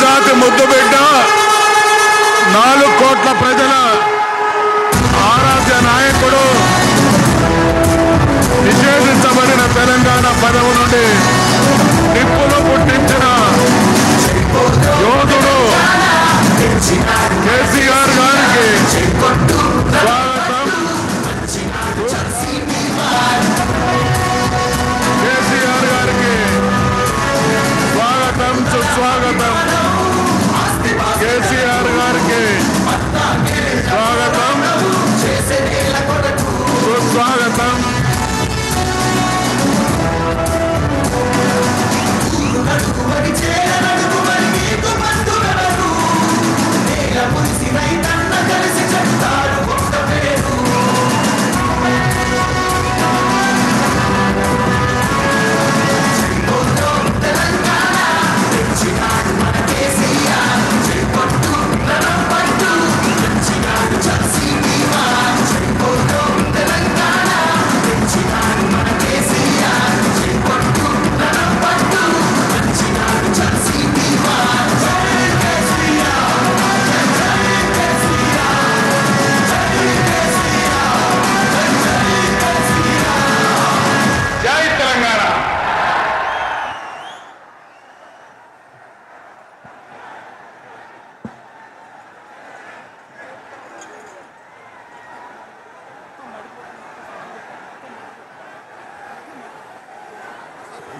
జాతి ముద్దు ముద్దుబిడ్డ నాలుగు కోట్ల ప్రజల ఆరాధ్య నాయకుడు. నిషేధించబడిన తెలంగాణ పదవి నుండి కేసీఆర్ గారికి స్వాగతం. సుస్వాగతం.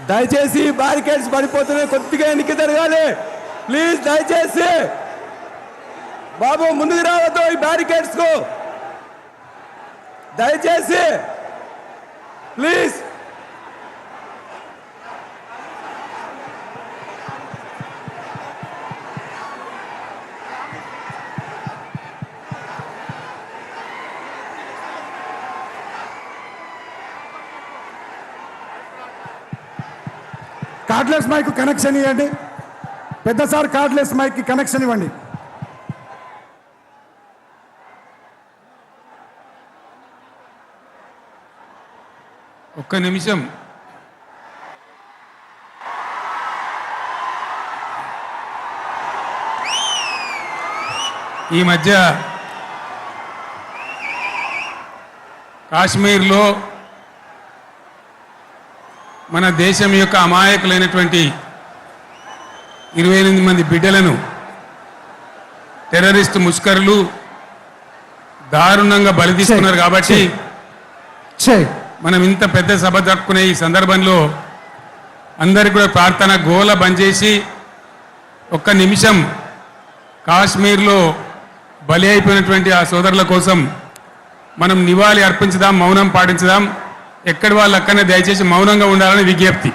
దయచేసి బ్యారికేడ్స్ పడిపోతున్నాయి కొద్దిగా ఎన్నిక జరగాలి. ప్లీజ్ దయచేసి. బాబు ముందుకు రావద్దు ఈ బ్యారికేడ్స్కు. దయచేసి. ప్లీజ్ కార్డ్లెస్ మైక్ కనెక్షన్ ఇవ్వండి. పెద్ద సార్ కార్డ్లెస్ మైక్ కనెక్షన్ ఇవ్వండి. ఒక్క నిమిషం. ఈ మధ్య కాశ్మీర్లో మన దేశం యొక్క అమాయకులైనటువంటి ఇరవై ఎనిమిది మంది బిడ్డలను టెర్రరిస్ట్ ముష్కరులు దారుణంగా బలి తీసుకున్నారు కాబట్టి మనం ఇంత పెద్ద సభ జరుపుకునే ఈ సందర్భంలో అందరికి కూడా ప్రార్థన గోల బంద్ చేసి ఒక్క నిమిషం కాశ్మీర్లో బలి అయిపోయినటువంటి ఆ సోదరుల కోసం మనం నివాళి అర్పించుదాం మౌనం పాటించుదాం. ఎక్కడి వాళ్ళు అక్కడనే దయచేసి మౌనంగా ఉండాలని విజ్ఞప్తి.